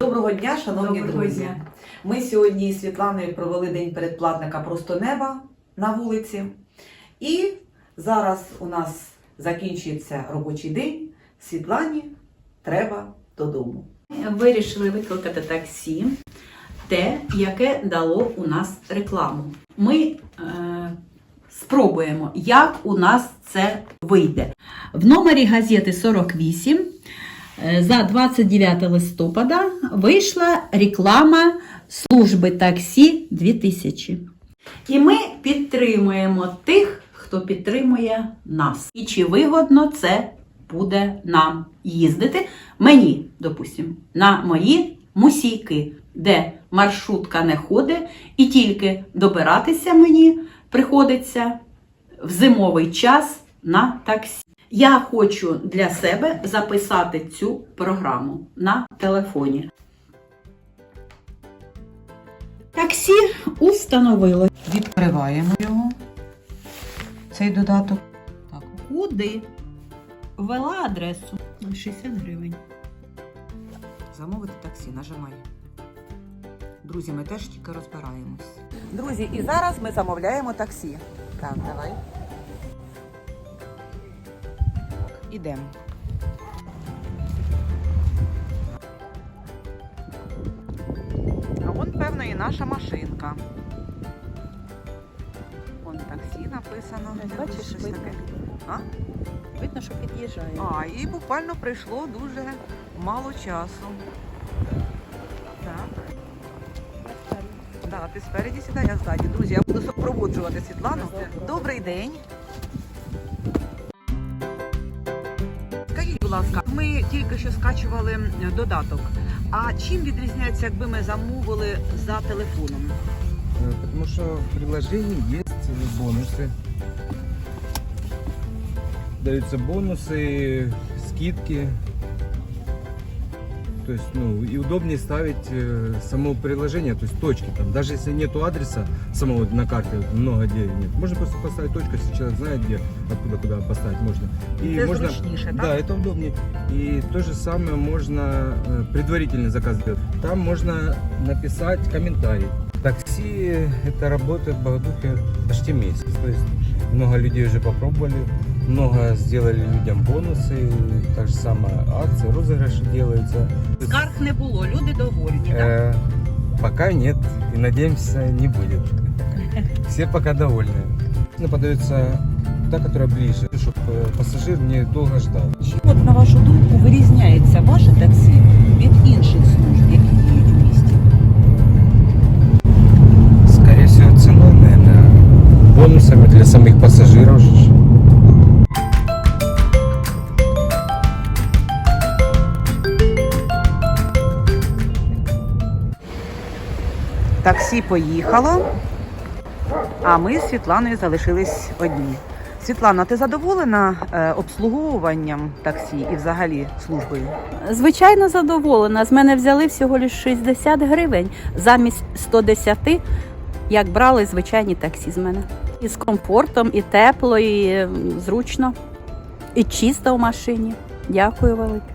Доброго дня, шановні Доброго друзі. дня. Ми сьогодні з Світланою провели день передплатника просто неба на вулиці. І зараз у нас закінчується робочий день. Світлані треба додому. Вирішили викликати таксі, те, яке дало у нас рекламу. Ми е, спробуємо, як у нас це вийде. В номері газети 48 е, за 29 листопада вийшла реклама служби таксі 2000. І ми підтримуємо тих, хто підтримує нас. І чи вигодно це буде нам їздити? Мені, допустимо, на мої мусійки, де маршрутка не ходить, і тільки добиратися мені приходиться в зимовий час на таксі. Я хочу для себе записати цю програму на телефоні. Таксі установило. Відкриваємо його, цей додаток. Так. Куди? Ввела адресу 60 гривень. Замовити таксі, нажимай. Друзі, ми теж тільки розбираємось. Друзі, і зараз ми замовляємо таксі. Так, давай. Ідемо. А вон, певно, і наша машинка. Вон таксі написано. Бачиш, Щось видно. таке. А? Видно, що під'їжджає. А, і буквально прийшло дуже мало часу. Так. Да, ти спереді сідай, я ззаді. Друзі, я буду супроводжувати Світлану. Добрий день. будь ласка, ми тільки що скачували м, додаток. А чим відрізняється, якби ми замовили за телефоном? Э, Потому что в приложении есть э, бонусы. Даются бонусы, скидки. То есть, ну, и удобнее ставить э, само приложение, то есть точки там. Даже если нету адреса самого на карте, много где нет. Можно просто поставить точку, если человек знает где, откуда куда поставить можно. И Це можно, зручніше, так? да, это удобнее. И то же самое можно э, предварительный заказ сделать. Там можно написать комментарий. Такси это работает в Богодухе почти месяц. То есть много людей уже попробовали, много сделали людям бонусы, так же самое акции, розыгрыши делаются. То есть, Скарг не було, люди довольні. так? э, пока нет и надеемся не будет. Все пока довольны. Ну, Подается та, которая ближе, чтобы пассажир не долго ждал. От на вашу думку вирізняється Таксі поїхало, а ми з Світланою залишились одні. Світлана, ти задоволена е, обслуговуванням таксі і взагалі службою? Звичайно, задоволена. З мене взяли всього лише 60 гривень замість 110, як брали звичайні таксі з мене. І з комфортом, і тепло, і зручно, і чисто в машині. Дякую велике.